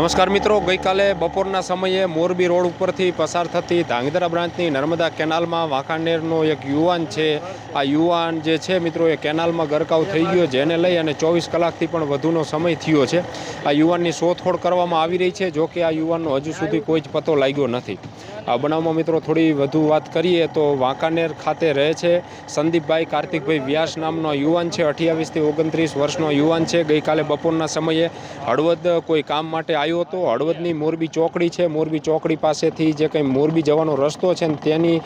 નમસ્કાર મિત્રો, ગઈકાલે બપોરના સમયે મોરબી રોડ ઉપરથી પસાર થતી ધાંગધ્રા બ્રાન્ચની નર્મદા કેનાલમાં વાંકાનેરનો એક યુવાન છે. આ યુવાન જે છે મિત્રો, એ કેનાલમાં ગરકાવ થઈ ગયો, જેને લઈ અને ચોવીસ કલાકથી પણ વધુનો સમય થયો છે. આ યુવાનની શોધખોળ કરવામાં આવી રહી છે, જો કે આ યુવાનનો હજુ સુધી કોઈ જ પતો લાગ્યો નથી. આ બનાવમાં મિત્રો, થોડી વધુ વાત કરીએ તો વાંકાનેર ખાતે રહે છે સંદીપભાઈ કાર્તિકભાઈ વ્યાસ નામનો યુવાન છે. અઠ્યાવીસથી ઓગણત્રીસ વર્ષનો યુવાન છે. ગઈકાલે બપોરના સમયે હળવદ કોઈ કામ માટે આવ્યો હતો હળવદની મોરબી ચોકડી છે. મોરબી ચોકડી પાસેથી જે કંઈ મોરબી જવાનો રસ્તો છે ને તેની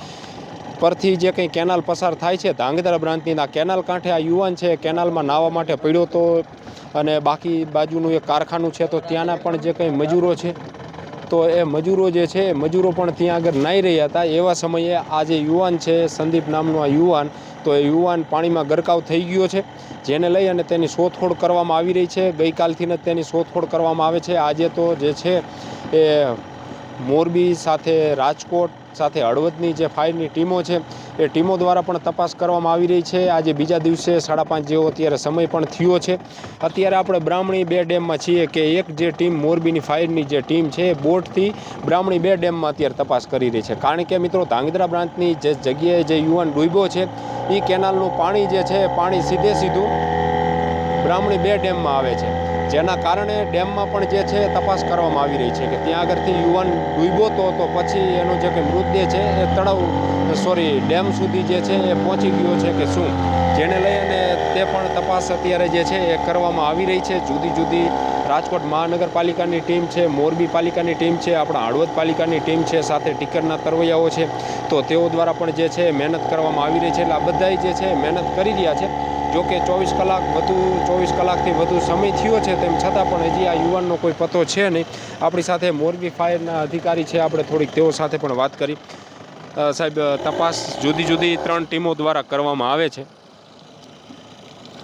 પરથી જે કંઈ કેનાલ પસાર થાય છે, ધાંગધ્રા બ્રાન્ચની કેનાલ કાંઠે આ યુવાન છે કેનાલમાં નાહવા માટે પડ્યો હતો અને બાકી બાજુનું એક કારખાનું છે તો ત્યાંના પણ જે કંઈ મજૂરો છે તો એ મજૂરો જે છે, એ મજૂરો પણ ત્યાં આગળ નાહી રહ્યા હતા. એવા સમયે આ જે યુવાન છે, સંદીપ નામનો આ યુવાન, તો એ યુવાન પાણીમાં ગરકાવ થઈ ગયો છે. જેને લઈ અને તેની શોધખોળ કરવામાં આવી રહી છે. ગઈકાલથી જ તેની શોધખોળ કરવામાં આવે છે. આજે તો જે છે, એ મોરબી સાથે રાજકોટ સાથે હળવદની જે ફાયરની ટીમો છે, એ ટીમો દ્વારા પણ તપાસ કરવામાં આવી રહી છે. આજે બીજા દિવસે સાડા પાંચ જેવો અત્યારે સમય પણ થયો છે. અત્યારે આપણે બ્રાહ્મણી બે ડેમમાં છીએ કે એક જે ટીમ મોરબીની ફાયરની જે ટીમ છે, એ બોટથી બ્રાહ્મણી બે ડેમમાં અત્યારે તપાસ કરી રહી છે. કારણ કે મિત્રો, ધાંગધ્રા બ્રાન્ચની જે જગ્યાએ જે યુવાન ડૂબ્યો છે એ કેનાલનું પાણી જે છે પાણી સીધે સીધું બ્રાહ્મણી બે ડેમમાં આવે છે. જેના કારણે ડેમમાં પણ જે છે તપાસ કરવામાં આવી રહી છે કે ત્યાં આગળથી યુવાન ડૂબ્યો તો તો પછી એનો જે કે મૃતદેહ છે એ તળાવ, સોરી, ડેમ સુધી જે છે એ પહોંચી ગયો છે કે શું? જેને લઈ અને તે પણ તપાસ અત્યારે જે છે એ કરવામાં આવી રહી છે. જુદી જુદી રાજકોટ મહાનગરપાલિકાની ટીમ છે, મોરબી પાલિકાની ટીમ છે, આપણા હળવદ પાલિકાની ટીમ છે, સાથે ટીકરના તરવૈયાઓ છે. તો તેઓ દ્વારા પણ જે છે મહેનત કરવામાં આવી રહી છે. એટલે આ બધાય જે છે મહેનત કરી રહ્યા છે. જો કે ચોવીસ કલાક વધુ, ચોવીસ કલાકથી વધુ સમય થયો છે તેમ છતાં પણ હજી આ યુવાનનો કોઈ પતો છે નહીં. આપણી સાથે મોરબી ફાયરના અધિકારી છે. આપણે થોડીક તેઓ સાથે પણ વાત કરી. સાહેબ તપાસ જુદી જુદી ત્રણ ટીમો દ્વારા કરવામાં આવે છે.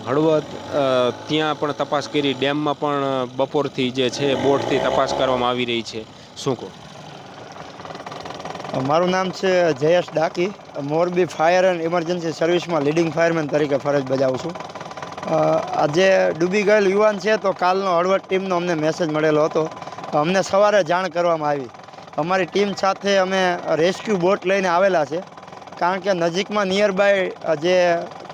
હળવદ ત્યાં પણ તપાસ કરી, ડેમમાં પણ બપોરથી જે છે, બોટથી તપાસ કરવામાં આવી રહી છે. શું કહો? મારું નામ છે Jayesh Daki. Morbi fire and emergency સર્વિસમાં લીડિંગ ફાયરમેન તરીકે ફરજ બજાવું છું. આજે ડૂબી ગયેલ યુવાન છે તો કાલનો હળવદ ટીમનો અમને મેસેજ મળેલો હતો. અમને સવારે જાણ કરવામાં આવી. અમારી ટીમ સાથે અમે રેસ્ક્યુ બોટ લઈને આવેલા છે. કારણ કે નજીકમાં નિયર બાય જે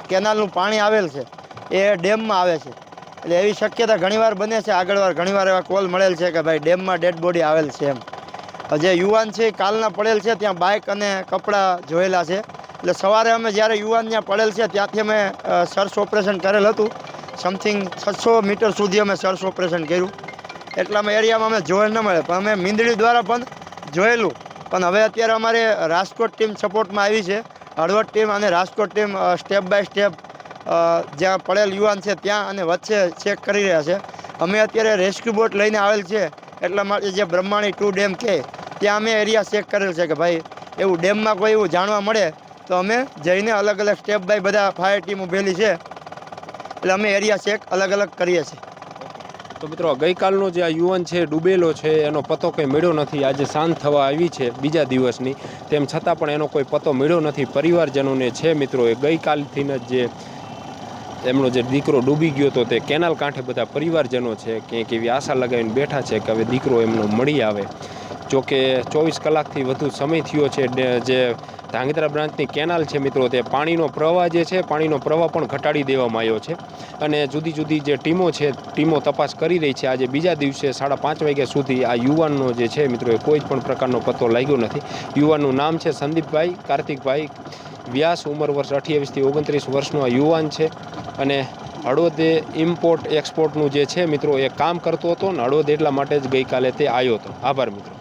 કેનાલનું પાણી આવેલ છે એ ડેમમાં આવે છે. એટલે એવી શક્યતા ઘણીવાર બને છે. આગળવાર ઘણીવાર એવા કોલ મળેલ છે કે ભાઈ ડેમમાં ડેડ બોડી આવેલ છે એમ. જે યુવાન છે એ કાલના પડેલ છે, ત્યાં બાઇક અને કપડાં જોયેલા છે. એટલે સવારે અમે જ્યારે યુવાન ત્યાં પડેલ છે, ત્યાંથી અમે સર્ચ ઓપરેશન કરેલ હતું. સમથિંગ છસો મીટર સુધી અમે સર્ચ ઓપરેશન કર્યું. એટલામાં એરિયામાં અમે જોયેલ ન મળે પણ અમે મીંદડી દ્વારા પણ જોયેલું. પણ હવે અત્યારે અમારે રાજકોટ ટીમ સપોર્ટમાં આવી છે. હળવદ ટીમ અને Rajkot team step by step જ્યાં પડેલ યુવાન છે ત્યાં અને વચ્ચે ચેક કરી રહ્યા છે. અમે અત્યારે રેસ્ક્યુ બોટ લઈને આવેલ છે, એટલા માટે જે બ્રહ્માણી ટુ ડેમ કે ત્યાં અમે એરિયા ચેક કરેલ છે કે ભાઈ, એવું ડેમમાં કોઈ એવું જાણવા મળે, તો અમે જઈને અલગ અલગ સ્ટેપ બાય બધા ફાયર ટીમ ઊભેલી છે. એટલે અમે એરિયા ચેક અલગ અલગ કરીએ છીએ. તો મિત્રો, ગઈકાલનો જે આ યુવાન છે, ડૂબેલો છે, એનો પતો કંઈ મળ્યો નથી. આજે શાંત થવા આવી છે બીજા દિવસની. તેમ છતાં પણ એનો કોઈ પતો મળ્યો નથી. પરિવારજનોને છે મિત્રો, એ ગઈકાલથી જ જે એમનો જે દીકરો ડૂબી ગયો તો તે કેનાલ કાંઠે બધા પરિવારજનો છે, ક્યાંક એવી આશા લગાવીને બેઠા છે કે હવે દીકરો એમનો મળી આવે. જોકે ચોવીસ કલાકથી વધુ સમય થયો છે જે ધાંગધ્રા બ્રાન્ચની કેનાલ છે મિત્રો, તે પાણીનો પ્રવાહ જે છે, પાણીનો પ્રવાહ પણ ઘટાડી દેવામાં આવ્યો છે. અને જુદી જુદી જે ટીમો છે, ટીમો તપાસ કરી રહી છે, આજે બીજા દિવસે સાડા પાંચ વાગ્યા સુધી આ યુવાનનો જે છે મિત્રો, એ કોઈ જ પણ પ્રકારનો પત્તો લાગ્યો નથી. યુવાનનું નામ છે સંદીપભાઈ, કાર્તિકભાઈ વ્યાસ ઉંમર વર્ષ અઠ્યાવીસથી ઓગણત્રીસ વર્ષનો યુવાન છે. અને હળવદે ઇમ્પોર્ટ એક્સપોર્ટનું જે છે મિત્રો, એ કામ કરતો હતો અને હળવદ એટલા માટે જ ગઈકાલે તે આવ્યો હતો. આભાર મિત્રો.